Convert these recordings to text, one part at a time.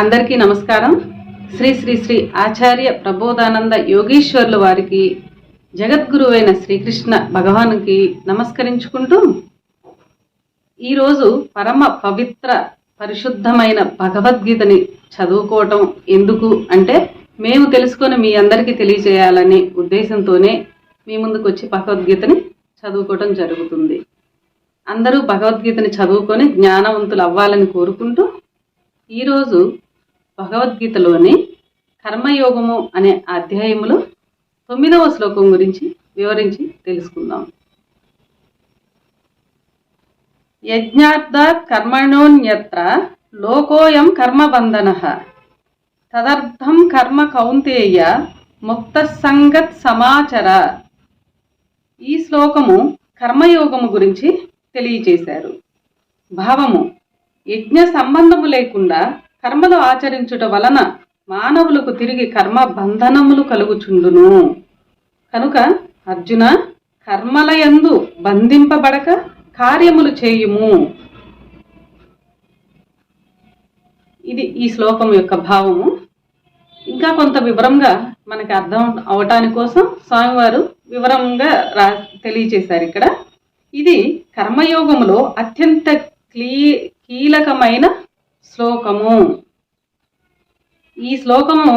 అందరికీ నమస్కారం. శ్రీ శ్రీ శ్రీ ఆచార్య ప్రబోధానంద యోగీశ్వర్ల వారికి జగద్గురువైన శ్రీకృష్ణ భగవానుకి నమస్కరించుకుంటూ ఈరోజు పరమ పవిత్ర పరిశుద్ధమైన భగవద్గీతని చదువుకోవటం ఎందుకు అంటే మేము తెలుసుకొని మీ అందరికీ తెలియజేయాలనే ఉద్దేశంతోనే మీ ముందుకు వచ్చి భగవద్గీతని చదువుకోవటం జరుగుతుంది. అందరూ భగవద్గీతని చదువుకొని జ్ఞానవంతులు అవ్వాలని కోరుకుంటూ ఈరోజు భగవద్గీతలోని కర్మయోగము అనే అధ్యాయములో తొమ్మిదవ శ్లోకం గురించి వివరించి తెలుసుకుందాం. యజ్ఞార్థ కర్మణోన్యత్ర లోకోయం కర్మబంధన. తదర్థం కర్మ కౌంతేయ ముక్త సంగత్ సమాచర. ఈ శ్లోకము కర్మయోగము గురించి తెలియచేశారు. భావము యజ్ఞ సంబంధము లేకుండా కర్మలు ఆచరించుట వలన మానవులకు తిరిగి కర్మ బంధనములు కలుగుచుండును. కనుక అర్జున కర్మలయందు బంధింపబడక కార్యములు చేయుము. ఇది ఈ శ్లోకం యొక్క భావము. ఇంకా కొంత వివరంగా మనకి అర్థం అవటాని కోసం స్వామివారు వివరంగా రా తెలియచేశారు ఇక్కడ. ఇది కర్మయోగములో అత్యంత క్లీ కీలకమైన శ్లోకము. ఈ శ్లోకము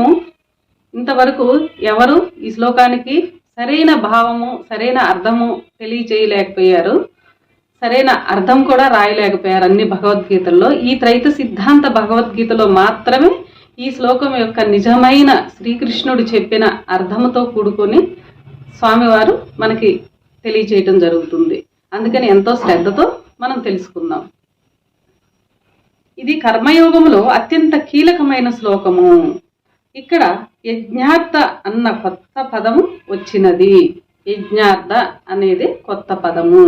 ఇంతవరకు ఎవరు ఈ శ్లోకానికి సరైన భావము సరైన అర్థము తెలియచేయలేకపోయారు. సరైన అర్థం కూడా రాయలేకపోయారు అన్ని భగవద్గీతల్లో. ఈ త్రైత సిద్ధాంత భగవద్గీతలో మాత్రమే ఈ శ్లోకం యొక్క నిజమైన శ్రీకృష్ణుడు చెప్పిన అర్థముతో కూడుకొని స్వామివారు మనకి తెలియచేయటం జరుగుతుంది. అందుకని ఎంతో శ్రద్ధతో మనం తెలుసుకుందాం. ఇది కర్మయోగములో అత్యంత కీలకమైన శ్లోకము. ఇక్కడ యజ్ఞార్థ అన్న కొత్త పదము వచ్చినది. యజ్ఞార్థ అనేది కొత్త పదము.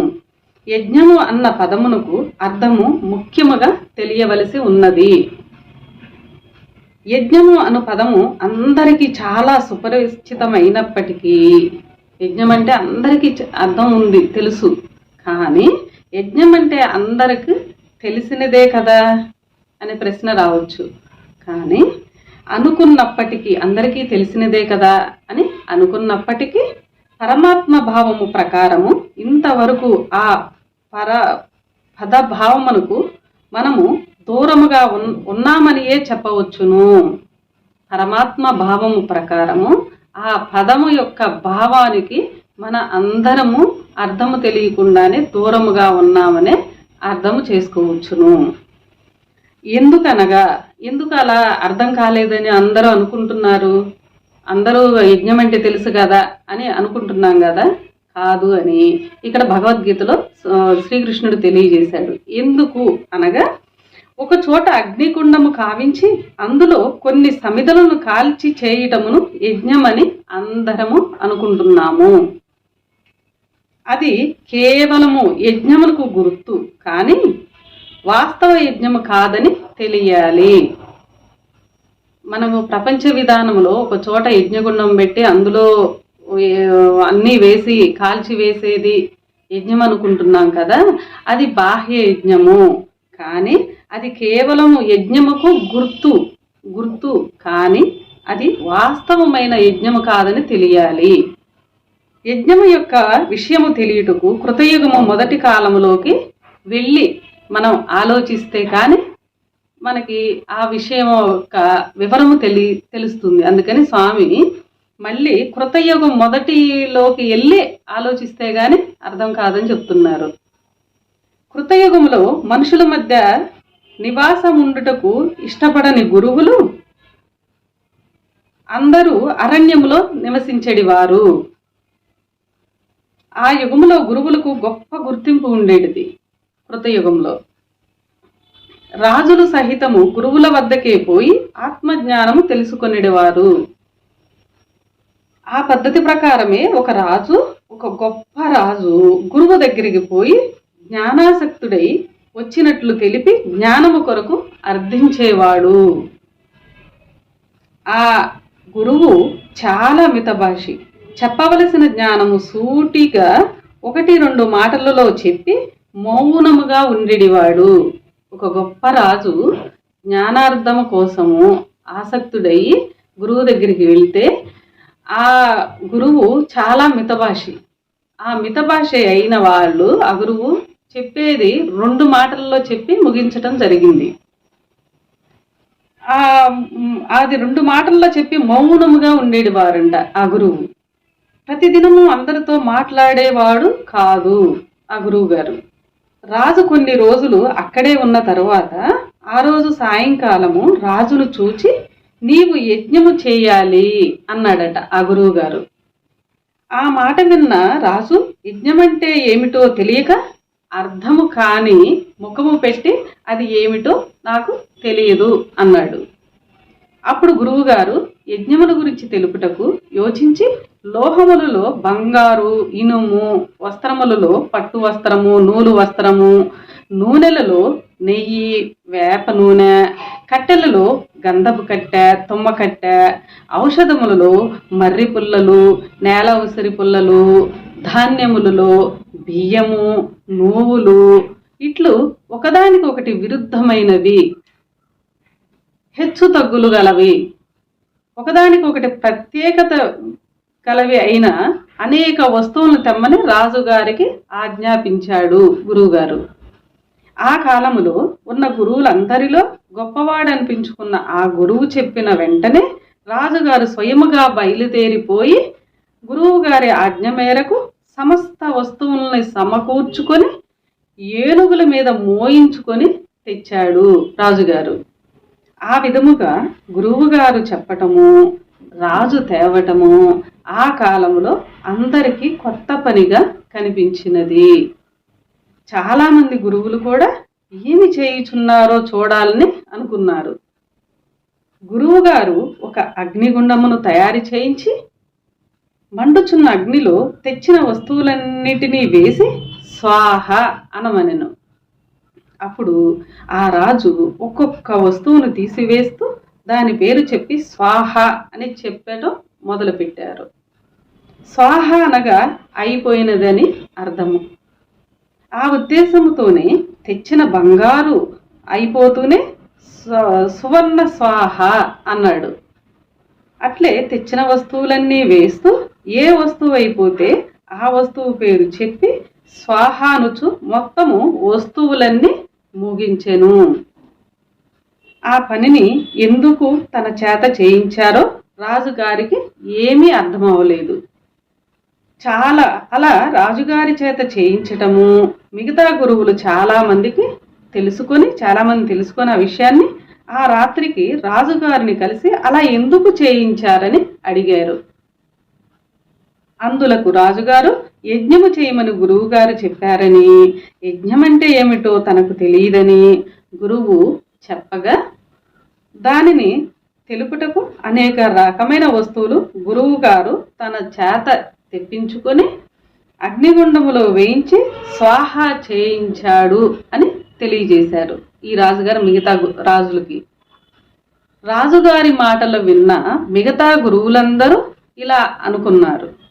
యజ్ఞము అన్న పదమునకు అర్థము ముఖ్యముగా తెలియవలసి ఉన్నది. యజ్ఞము అను పదము అందరికీ చాలా సుపరిచితమైనప్పటికీ యజ్ఞం అంటే అందరికీ అర్థం ఉంది తెలుసు. కానీ యజ్ఞం అంటే అందరికి తెలిసినదే కదా. అనే ప్రశ్న రావచ్చు. కానీ అనుకున్నప్పటికీ అందరికీ తెలిసినదే కదా అని అనుకున్నప్పటికీ పరమాత్మ భావము ప్రకారము ఇంతవరకు ఆ పర పదభావమునకు మనము దూరముగా ఉన్ ఉన్నామనియే చెప్పవచ్చును. పరమాత్మ భావము ప్రకారము ఆ పదము యొక్క భావానికి మన అందరము అర్థము తెలియకుండానే దూరముగా ఉన్నామనే అర్థము చేసుకోవచ్చును. ఎందుకనగా? ఎందుకు అలా అర్థం కాలేదని అందరూ అనుకుంటున్నారు? అందరూ యజ్ఞం అంటే తెలుసు కదా అని అనుకుంటున్నాం కదా? కాదు అని ఇక్కడ భగవద్గీతలో శ్రీకృష్ణుడు తెలియజేశాడు. ఎందుకు అనగా ఒక చోట అగ్నికుండము కావించి అందులో కొన్ని సమిధలను కాల్చి చేయటమును యజ్ఞమని అందరము అనుకుంటున్నాము. అది కేవలము యజ్ఞములకు గుర్తు. కానీ వాస్తవ యజ్ఞము కాదని తెలియాలి. మనము ప్రపంచ విధానంలో ఒక చోట యజ్ఞగుండం పెట్టి అందులో అన్నీ వేసి కాల్చి వేసేది యజ్ఞం అనుకుంటున్నాం కదా అది బాహ్య యజ్ఞము. కానీ అది కేవలం యజ్ఞముకు గుర్తు గుర్తు కానీ అది వాస్తవమైన యజ్ఞము కాదని తెలియాలి. యజ్ఞము యొక్క విషయము తెలియటకు కృతయుగము మొదటి కాలములోకి వెళ్ళి మనం ఆలోచిస్తే కానీ మనకి ఆ విషయం యొక్క వివరము తెలి తెలుస్తుంది. అందుకని స్వామి మళ్ళీ కృతయుగం మొదటిలోకి వెళ్ళి ఆలోచిస్తే గాని అర్థం కాదని చెప్తున్నారు. కృతయుగములో మనుషుల మధ్య నివాసం ఉండుటకు ఇష్టపడని గురువులు అందరూ అరణ్యములో నివసించేడి వారు ఆ యుగములో గురువులకు గొప్ప గుర్తింపు ఉండేటిది. కృతయుగంలో రాజులు సహితము గురువుల వద్దకే పోయి ఆత్మజ్ఞానము తెలుసుకొనిడేవారు. ఆ పద్ధతి ప్రకారమే ఒక రాజు ఒక గొప్ప రాజు గురువు దగ్గరికి పోయి జ్ఞానాసక్తుడై వచ్చినట్లు తెలిపి జ్ఞానము కొరకు అర్థించేవాడు ఆ గురువు చాలా మితభాషి. చెప్పవలసిన జ్ఞానము సూటిగా ఒకటి రెండు మాటలలో చెప్పి మౌనముగా ఉండేవాడు ఒక గొప్ప రాజు జ్ఞానార్థము కోసము ఆసక్తుడై గురువు దగ్గరికి వెళ్తే ఆ గురువు చాలా మితభాషి. ఆ మితభాష అయిన వాళ్ళు ఆ గురువు చెప్పేది రెండు మాటల్లో చెప్పి ముగించటం జరిగింది. ఆ అది రెండు మాటల్లో చెప్పి మౌనముగా ఉండేది వారంట ఆ గురువు. ప్రతిదినము అందరితో మాట్లాడేవాడు కాదు ఆ గురువు గారు రాజు కొన్ని రోజులు అక్కడే ఉన్న తరువాత ఆ రోజు సాయంకాలము రాజును చూచి నీవు యజ్ఞము చేయాలి అన్నాడట ఆ గురువు గారు ఆ మాట విన్న రాజు యజ్ఞమంటే ఏమిటో తెలియక అర్థము కాని ముఖము పెట్టి అది ఏమిటో నాకు తెలియదు అన్నాడు. అప్పుడు గురువుగారు యజ్ఞముల గురించి తెలుపుటకు యోచించి లోహములలో బంగారు ఇనుము వస్త్రములలో పట్టు వస్త్రము నూలు వస్త్రము నూనెలలో నెయ్యి వేప నూనె కట్టెలలో గంధపు కట్టె తుమ్మ కట్టె ఔషధములలో మర్రి పుల్లలు నేల ఉసిరి పుల్లలు ధాన్యములలో బియ్యము నువ్వులు ఇట్లు ఒకదానికి ఒకటి విరుద్ధమైనవి. హెచ్చు తగ్గులు గలవి. ఒకదానికి ఒకటి ప్రత్యేకత కలవి అయిన అనేక వస్తువులను తెమ్మని రాజుగారికి ఆజ్ఞాపించాడు గురువుగారు. ఆ కాలములో ఉన్న గురువులందరిలో గొప్పవాడనిపించుకున్న ఆ గురువు చెప్పిన వెంటనే రాజుగారు స్వయముగా బయలుదేరిపోయి గురువుగారి ఆజ్ఞ మేరకు సమస్త వస్తువుల్ని సమకూర్చుకొని ఏనుగుల మీద మోయించుకొని తెచ్చాడు రాజుగారు. ఆ విధముగా గురువుగారు చెప్పటము రాజు తేవటము ఆ కాలంలో అందరికీ కొత్త పనిగా కనిపించినది. చాలామంది గురువులు కూడా ఏమి చేయుచున్నారో చూడాలని అనుకున్నారు. గురువుగారు ఒక అగ్నిగుండమును తయారు చేయించి మండుచున్న అగ్నిలో తెచ్చిన వస్తువులన్నిటినీ వేసి స్వాహ అనమనెను అప్పుడు ఆ రాజు ఒక్కొక్క వస్తువును తీసివేస్తూ దాని పేరు చెప్పి స్వాహ అని చెప్పడం మొదలుపెట్టారు. స్వాహ అనగా అయిపోయినదని అర్థము. ఆ ఉద్దేశంతోనే తెచ్చిన బంగారు అయిపోతూనే సువర్ణ స్వాహ అన్నాడు. అట్లే తెచ్చిన వస్తువులన్నీ వేస్తూ ఏ వస్తువు అయిపోతే ఆ వస్తువు పేరు చెప్పి స్వాహానుచు మొత్తము వస్తువులన్నీ ముగించెను. ఆ పనిని ఎందుకు తన చేత చేయించారో రాజుగారికి ఏమీ అర్థం అవ్వలేదు చాలా అలా రాజుగారి చేత చేయించటము మిగతా గురువులు చాలా మందికి తెలుసుకొని చాలామంది తెలుసుకొని ఆ విషయాన్ని ఆ రాత్రికి రాజుగారిని కలిసి అలా ఎందుకు చేయించారని అడిగారు. అందులకు రాజుగారు యజ్ఞము చేయమని గురువుగారు చెప్పారని. యజ్ఞం అంటే ఏమిటో తనకు తెలియదని గురువు చెప్పగా దానిని తెలుపుటకు అనేక రకమైన వస్తువులు గురువుగారు తన చేత తెప్పించుకొని అగ్నిగుండములో వేయించి స్వాహ చేయించాడు అని తెలియజేశారు ఈ రాజుగారు మిగతా గు- రాజులకి. రాజుగారి మాటలు విన్న మిగతా గురువులందరూ ఇలా అనుకున్నారు.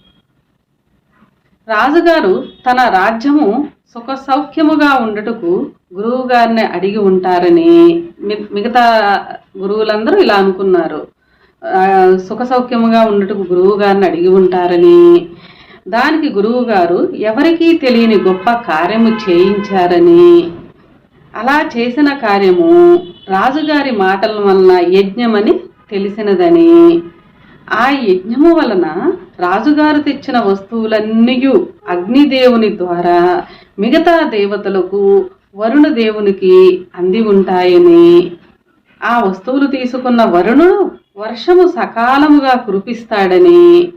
రాజుగారు తన రాజ్యము సుఖ సౌఖ్యముగా ఉండటకు గురువు గారిని అడిగి ఉంటారని మి- మిగతా గురువులందరూ ఇలా అనుకున్నారు. సుఖ సౌఖ్యముగా ఉండటకు గురువు గారిని అడిగి ఉంటారని. దానికి గురువు గారు ఎవరికీ తెలియని గొప్ప కార్యము చేయించారని. అలా చేసిన కార్యము రాజుగారి మాటల వలన యజ్ఞమని తెలిసినదని. ఆ యజ్ఞము వలన రాజుగారు తెచ్చిన వస్తువులన్నీ అగ్నిదేవుని ద్వారా మిగతా దేవతలకు వరుణ దేవునికి అంది ఉంటాయని. ఆ వస్తువులు తీసుకున్న వరుణుడు వర్షము సకాలముగా కురిపిస్తాడని.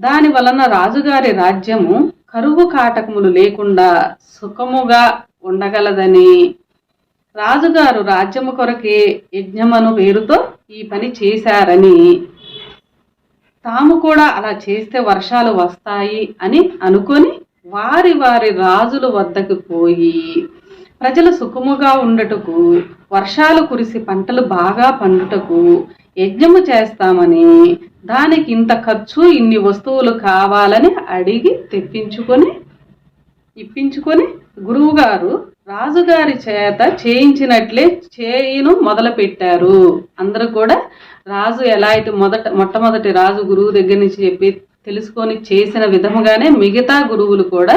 దాని వలన రాజుగారి రాజ్యము కరువు కాటకములు లేకుండా సుఖముగా ఉండగలదని. రాజుగారు రాజ్యము కొరకే యజ్ఞమను పేరుతో ఈ పని చేశారని. తాము కూడా అలా చేస్తే వర్షాలు వస్తాయి అని అనుకొని వారి వారి రాజుల వద్దకు పోయి ప్రజలు సుఖముగా ఉండటకు వర్షాలు కురిసి పంటలు బాగా పండుటకు యజ్ఞము చేస్తామని దానికి ఇంత ఖర్చు ఇన్ని వస్తువులు కావాలని అడిగి తెప్పించుకొని ఇప్పించుకొని గురువుగారు రాజుగారి చేత చేయించినట్లే చేయును మొదలుపెట్టారు. అందరూ కూడా రాజు ఎలా అయితే మొదట మొట్టమొదటి రాజు గురువు దగ్గర నుంచి చెప్పి తెలుసుకొని చేసిన విధముగానే మిగతా గురువులు కూడా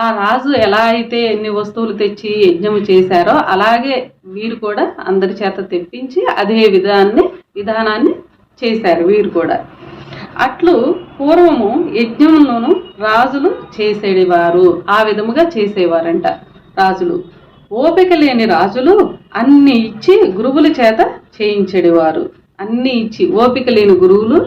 ఆ రాజు ఎలా అయితే ఎన్ని వస్తువులు తెచ్చి యజ్ఞము చేశారో అలాగే వీరు కూడా అందరి చేత తెప్పించి అదే విధాన్ని విధానాన్ని చేశారు వీరు కూడా. అట్లు పూర్వము యజ్ఞంలోనూ రాజులు చేసేవారు. ఆ విధముగా చేసేవారంట. రాజులు. ఓపిక లేని రాజులు అన్ని ఇచ్చి గురువుల చేత చేయించేవారు. అన్ని ఇచ్చి ఓపిక లేని గురువులు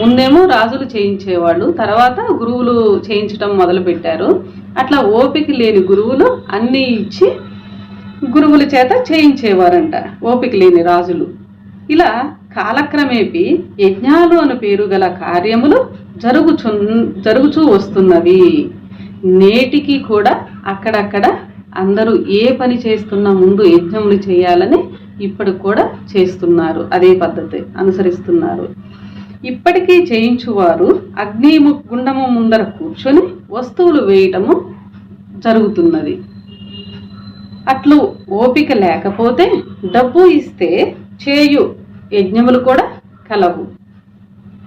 ముందేమో రాజులు చేయించేవాళ్ళు. తర్వాత గురువులు చేయించడం మొదలుపెట్టారు. అట్లా ఓపిక లేని గురువులు అన్నీ ఇచ్చి గురువుల చేత చేయించేవారంట ఓపిక లేని రాజులు. ఇలా కాలక్రమేపీ యజ్ఞాలు అను పేరు గల కార్యములు జరుగుచు జరుగుచూ వస్తున్నవి. నేటికి కూడా అక్కడక్కడ అందరూ ఏ పని చేస్తున్నా ముందు యజ్ఞములు చేయాలని ఇప్పుడు కూడా చేస్తున్నారు. అదే పద్ధతి అనుసరిస్తున్నారు. ఇప్పటికీ చేయించువారు అగ్ని గుండము ముందర కూర్చొని వస్తువులు వేయటము జరుగుతున్నది. అట్లు ఓపిక లేకపోతే డబ్బు ఇస్తే చేయు యజ్ఞములు కూడా కలవు.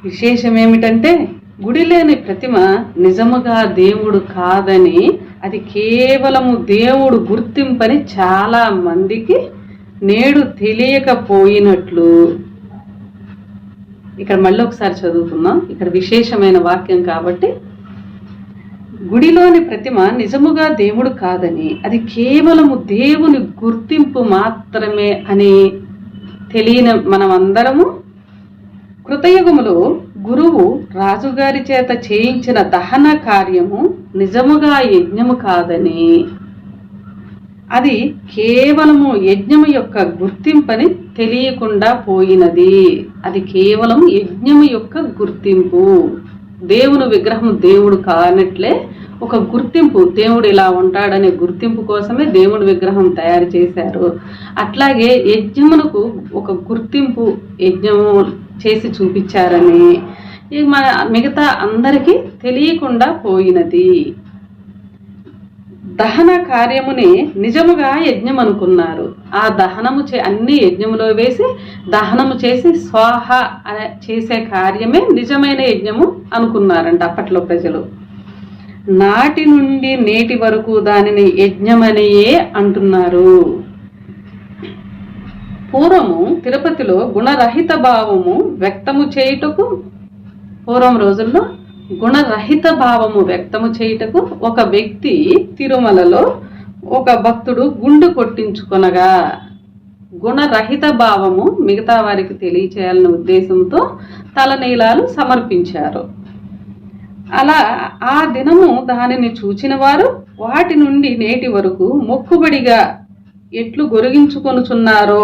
విశేషం ఏమిటంటే గుడి లేని ప్రతిమ నిజముగా దేవుడు కాదని అది కేవలము దేవుడు గుర్తింపని చాలా మందికి నేడు తెలియకపోయినట్లు. ఇక్కడ మళ్ళీ ఒకసారి చదువుకుందాం. ఇక్కడ విశేషమైన వాక్యం కాబట్టి గుడిలోని ప్రతిమ నిజముగా దేవుడు కాదని అది కేవలము దేవుని గుర్తింపు మాత్రమే అని తెలియని మనం అందరము కృతయుగములో గురువు రాజుగారి చేత చేయించిన దహన కార్యము నిజముగా యజ్ఞము కాదని. అది కేవలము యజ్ఞము యొక్క గుర్తింపని తెలియకుండా పోయినది. అది కేవలం యజ్ఞము యొక్క గుర్తింపు. దేవుని విగ్రహం దేవుడు కానట్లే ఒక గుర్తింపు. దేవుడు ఇలా ఉంటాడనే గుర్తింపు కోసమే దేవుడి విగ్రహం తయారు చేశారు. అట్లాగే యజ్ఞమునకు ఒక గుర్తింపు యజ్ఞము చేసి చూపించారని. ఇక మన మిగతా అందరికీ తెలియకుండా పోయినది. దహన కార్యముని నిజముగా యజ్ఞం అనుకున్నారు ఆ దహనము చే అన్ని యజ్ఞములో వేసి దహనము చేసి స్వాహ అనే చేసే కార్యమే నిజమైన యజ్ఞము అనుకున్నారంట అప్పట్లో ప్రజలు. నాటి నుండి నేటి వరకు దానిని యజ్ఞమనియే అంటున్నారు. పూర్వము తిరుపతిలో గుణరహిత భావము వ్యక్తము చేయుటకు పూర్వం రోజుల్లో గుణరహిత భావము వ్యక్తము చేయుటకు ఒక వ్యక్తి తిరుమలలో ఒక భక్తుడు గుండు కొట్టించుకొనగా గుణరహిత భావము మిగతా వారికి తెలియచేయాలనే ఉద్దేశంతో తలనీలాలు సమర్పించారు. అలా ఆ దినము దానిని చూచిన వారు వాటి నుండి నేటి వరకు మొక్కుబడిగా ఎట్లు గొరిగించుకొనుచున్నారో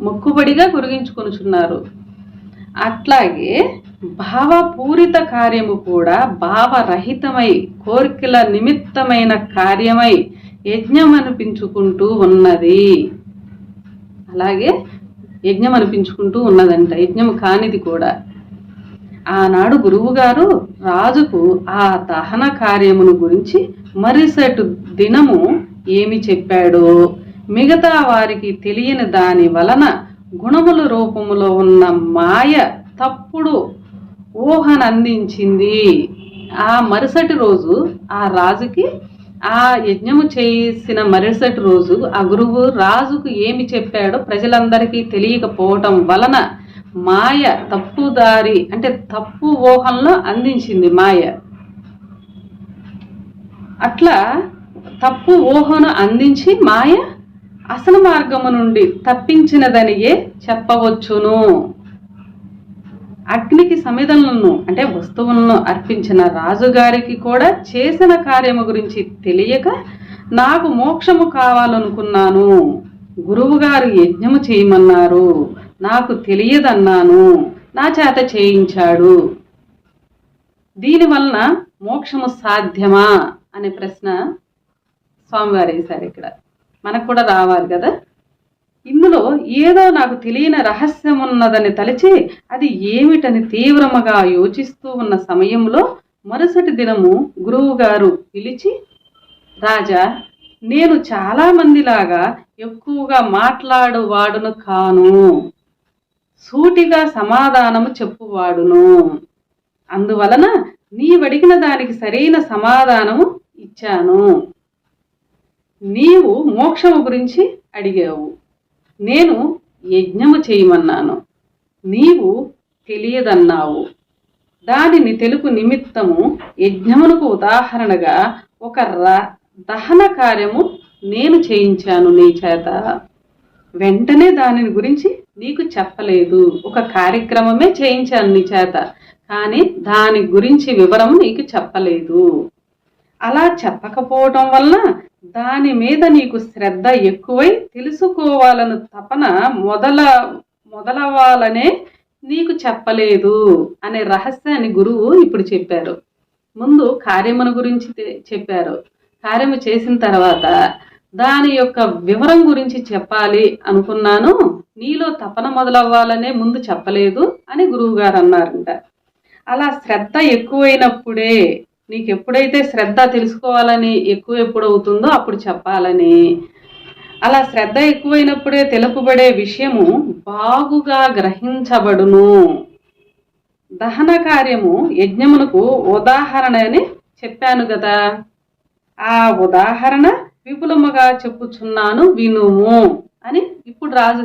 మొక్కుబడిగా గురిగించుకొనుచున్నారు. అట్లాగే భావపూరిత కార్యము కూడా భావరహితమై కోరికల నిమిత్తమైన కార్యమై యజ్ఞం అనిపించుకుంటూ ఉన్నది. అలాగే యజ్ఞం అనిపించుకుంటూ ఉన్నదంట యజ్ఞం కానిది కూడా. ఆనాడు గురువుగారు రాజుకు ఆ దహన కార్యమును గురించి మరుసటి దినము ఏమి చెప్పాడో మిగతా వారికి తెలియని దాని వలన గుణముల రూపములో ఉన్న మాయ తప్పుడు ఊహనందించింది. ఆ మరుసటి రోజు ఆ రాజుకి ఆ యజ్ఞము చేసిన మరుసటి రోజు ఆ గురువు రాజుకు ఏమి చెప్పాడో ప్రజలందరికీ తెలియకపోవటం వలన మాయ తప్పుదారి అంటే తప్పు ఊహంలో అందించింది మాయ. అట్లా తప్పు ఊహను అందించి మాయ అసలు మార్గము నుండి తప్పించినదనియే చెప్పవచ్చును. అగ్నికి సమిధలను అంటే వస్తువులను అర్పించిన రాజుగారికి కూడా చేసిన కార్యము గురించి తెలియక నాకు మోక్షము కావాలనుకున్నాను. గురువుగారు యజ్ఞము చేయమన్నారు. నాకు తెలియదన్నాను. నా చేత చేయించాడు. దీనివలన మోక్షము సాధ్యమా? అనే ప్రశ్న స్వామివారు వేశారు ఇక్కడ. మనకు కూడా రావాలి కదా? ఇందులో ఏదో నాకు తెలియని రహస్యం ఉన్నదని తలచి అది ఏమిటని తీవ్రముగా యోచిస్తూ ఉన్న సమయంలో మరుసటి దినము గురువు గారు పిలిచి రాజా నేను చాలా మందిలాగా ఎక్కువగా మాట్లాడువాడును కాను. సూటిగా సమాధానము చెప్పువాడును. అందువలన నీవడిగిన దానికి సరైన సమాధానము ఇచ్చాను. నీవు మోక్షము గురించి అడిగావు. నేను యజ్ఞము చేయమన్నాను. నీవు తెలియదన్నావు. దానిని తెలుగు నిమిత్తము యజ్ఞమునకు ఉదాహరణగా ఒక ర- దహన కార్యము నేను చేయించాను నీ చేత. వెంటనే దానిని గురించి నీకు చెప్పలేదు. ఒక కార్యక్రమమే చేయించాను నీ చేత. కానీ దాని గురించి వివరం నీకు చెప్పలేదు. అలా చెప్పకపోవటం వలన దాని మీద నీకు శ్రద్ధ ఎక్కువై తెలుసుకోవాలని తపన మొదల మొదలవ్వాలనే నీకు చెప్పలేదు అనే రహస్యాన్ని గురువు ఇప్పుడు చెప్పారు. ముందు కార్యమును గురించి చెప్పారు. కార్యము చేసిన తర్వాత దాని యొక్క వివరం గురించి చెప్పాలి అనుకున్నాను. నీలో తపన మొదలవ్వాలనే ముందు చెప్పలేదు అని గురువుగారు అన్నారంట. అలా శ్రద్ధ ఎక్కువైనప్పుడే నీకు ఎప్పుడైతే శ్రద్ధ తెలుసుకోవాలని ఎక్కువ ఎప్పుడు అవుతుందో అప్పుడు చెప్పాలని. అలా శ్రద్ధ ఎక్కువైనప్పుడే తెలుపబడే విషయము బాగుగా గ్రహించబడును. దహన కార్యము యజ్ఞమునకు ఉదాహరణ అని చెప్పాను కదా ఆ ఉదాహరణ విపులముగా చెప్పుచున్నాను వినుము అని ఇప్పుడు రాజు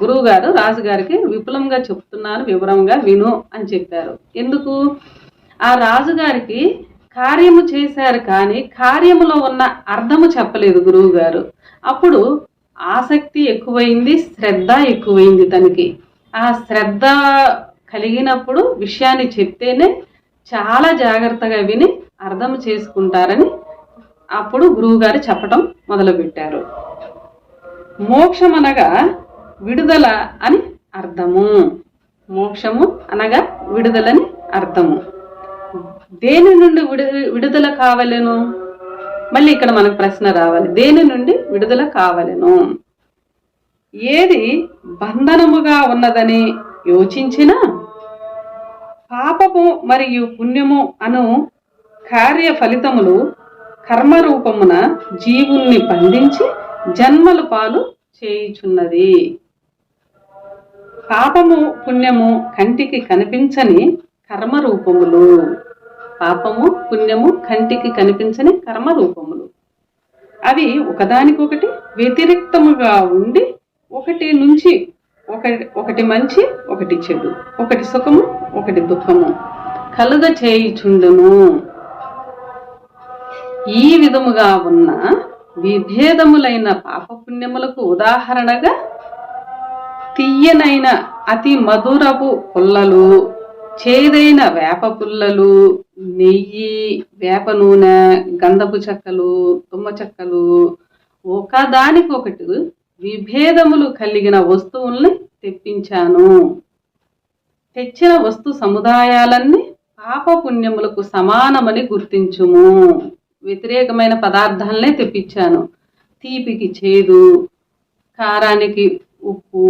గురువు గారు రాజుగారికి విపులంగా చెప్తున్నాను వివరంగా విను అని చెప్పారు. ఎందుకు? ఆ రాజుగారికి కార్యము చేశారు కానీ కార్యములో ఉన్న అర్థము చెప్పలేదు గురువు గారు అప్పుడు ఆసక్తి ఎక్కువైంది శ్రద్ధ ఎక్కువైంది తనకి. ఆ శ్రద్ధ కలిగినప్పుడు విషయాన్ని చెప్తేనే చాలా జాగ్రత్తగా విని అర్థం చేసుకుంటారని అప్పుడు గురువుగారు చెప్పటం మొదలుపెట్టారు. మోక్షం అనగా విడుదల అని అర్థము. మోక్షము అనగా విడుదలని అర్థము. దేని నుండి విడు విడుదల కావలెను? మళ్ళీ ఇక్కడ మనకు ప్రశ్న రావాలి. దేని నుండి విడుదల కావలెను? ఏది బంధనముగా ఉన్నదని యోచించినా పాపము మరియు పుణ్యము అను కార్య ఫలితములు కర్మరూపమున జీవుల్ని బంధించి జన్మలు పాలు చేయుచున్నది. పాపము పుణ్యము కంటికి కనిపించని కర్మ రూపములు పాపము పుణ్యము కంటికి కనిపించని కర్మ రూపములు అవి ఒకదానికొకటి వ్యతిరేక్తముగా ఉండి ఒకటి నుంచి ఒక ఒకటి మంచి ఒకటి చెడు ఒకటి సుఖము ఒకటి దుఃఖము కలుగ చేయుచుండును. ఈ విధముగా ఉన్న విభేదములైన పాపపుణ్యములకు ఉదాహరణగా తీయనైన అతి మధురపు పుల్లలు చేదైన వేప పుల్లలు నెయ్యి వేప నూనె గంధపు చెక్కలు తుమ్మ చెక్కలు ఒకదానికొకటి విభేదములు కలిగిన వస్తువుల్ని తెప్పించాను. తెచ్చిన వస్తు సముదాయాలన్నీ పాపపుణ్యములకు సమానమని గుర్తించుము. వ్యతిరేకమైన పదార్థాలనే తెప్పించాను. తీపికి చేదు కారానికి ఉప్పు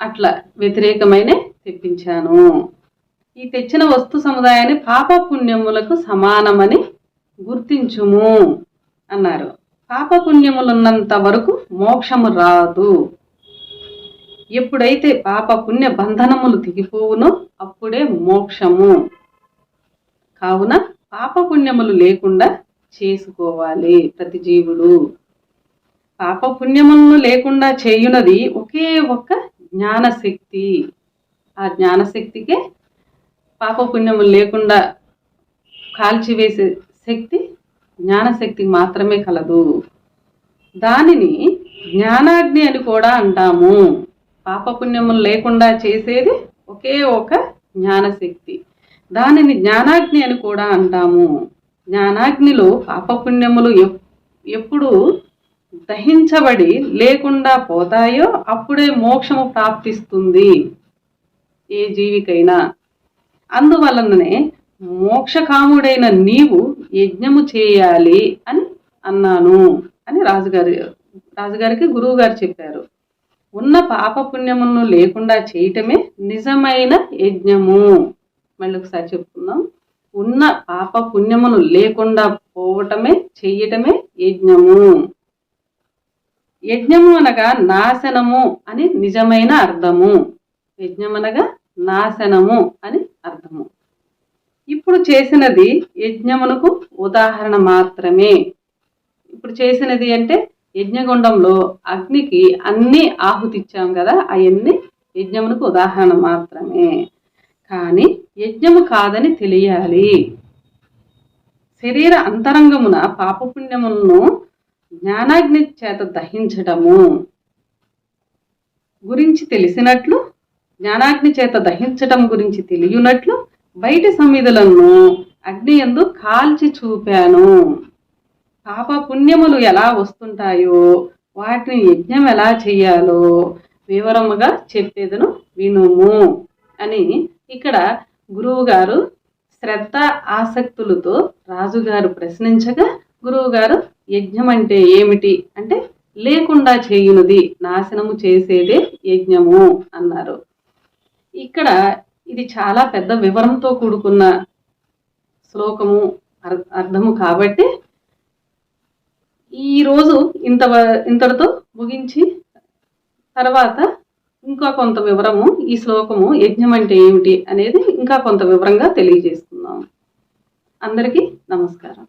అట్లా వ్యతిరేకమైన తెప్పించాను. ఈ తెచ్చిన వస్తు సముదాయాన్ని పాపపుణ్యములకు సమానమని గుర్తించుము అన్నారు. పాపపుణ్యములున్నంత వరకు మోక్షము రాదు. ఎప్పుడైతే పాప పుణ్య బంధనములు తెగిపోవునో అప్పుడే మోక్షము. కావున పాపపుణ్యములు లేకుండా చేసుకోవాలి ప్రతి జీవుడు. పాపపుణ్యములను లేకుండా చేయునది ఒకే ఒక్క జ్ఞానశక్తి. ఆ జ్ఞానశక్తికే పాపపుణ్యము లేకుండా కాల్చివేసే శక్తి జ్ఞానశక్తికి మాత్రమే కలదు. దానిని జ్ఞానాగ్ని అని కూడా అంటాము. పాపపుణ్యములు లేకుండా చేసేది ఒకే ఒక జ్ఞానశక్తి. దానిని జ్ఞానాగ్ని అని కూడా అంటాము. జ్ఞానాగ్నిలో పాపపుణ్యములు ఎప్పుడు దహించబడి లేకుండా పోతాయో అప్పుడే మోక్షము ప్రాప్తిస్తుంది. ఏ జీవికైనా అందువలననే మోక్షకాముడైన నీవు యజ్ఞము చేయాలి అని అన్నాను అని రాజుగారి రాజుగారికి గురువు గారు చెప్పారు. ఉన్న పాపపుణ్యమును లేకుండా చేయటమే నిజమైన యజ్ఞము. మళ్ళీ ఒకసారి చెప్పుకుందాం. ఉన్న పాప పుణ్యమును లేకుండా పోవటమే చెయ్యటమే యజ్ఞము. యజ్ఞము అనగా నాశనము అని నిజమైన అర్థము. యజ్ఞం అనగా నాశనము అని అర్థము. ఇప్పుడు చేసినది యజ్ఞమునకు ఉదాహరణ మాత్రమే. ఇప్పుడు చేసినది అంటే యజ్ఞగుండంలో అగ్నికి అన్నీ ఆహుతిచ్చాం కదా అవన్నీ యజ్ఞమునకు ఉదాహరణ మాత్రమే. కానీ యజ్ఞము కాదని తెలియాలి. శరీర అంతరంగమున పాపపుణ్యములను జ్ఞానాగ్ని చేత దహించటము గురించి తెలిసినట్లు జ్ఞానాగ్ని చేత దహించటం గురించి తెలియనట్లు బయటి సమిధులను అగ్ని ఎందు కాల్చి చూపాను. పాప పుణ్యములు ఎలా వస్తుంటాయో వాటిని యజ్ఞం ఎలా చేయాలో వివరముగా చెప్పేదను వినుము అని ఇక్కడ గురువుగారు శ్రద్ధ ఆసక్తులతో రాజుగారు ప్రశ్నించగా గురువుగారు యజ్ఞం అంటే ఏమిటి? అంటే లేకుండా చేయునది నాశనము చేసేదే యజ్ఞము అన్నారు. ఇక్కడ ఇది చాలా పెద్ద వివరంతో కూడుకున్న శ్లోకము అర్థము కాబట్టి ఈరోజు ఇంత ఇంతటితో ముగించి తర్వాత ఇంకా కొంత వివరము ఈ శ్లోకము యజ్ఞం అంటే ఏమిటి అనేది ఇంకా కొంత వివరంగా తెలియజేస్తున్నాము అందరికీ నమస్కారం.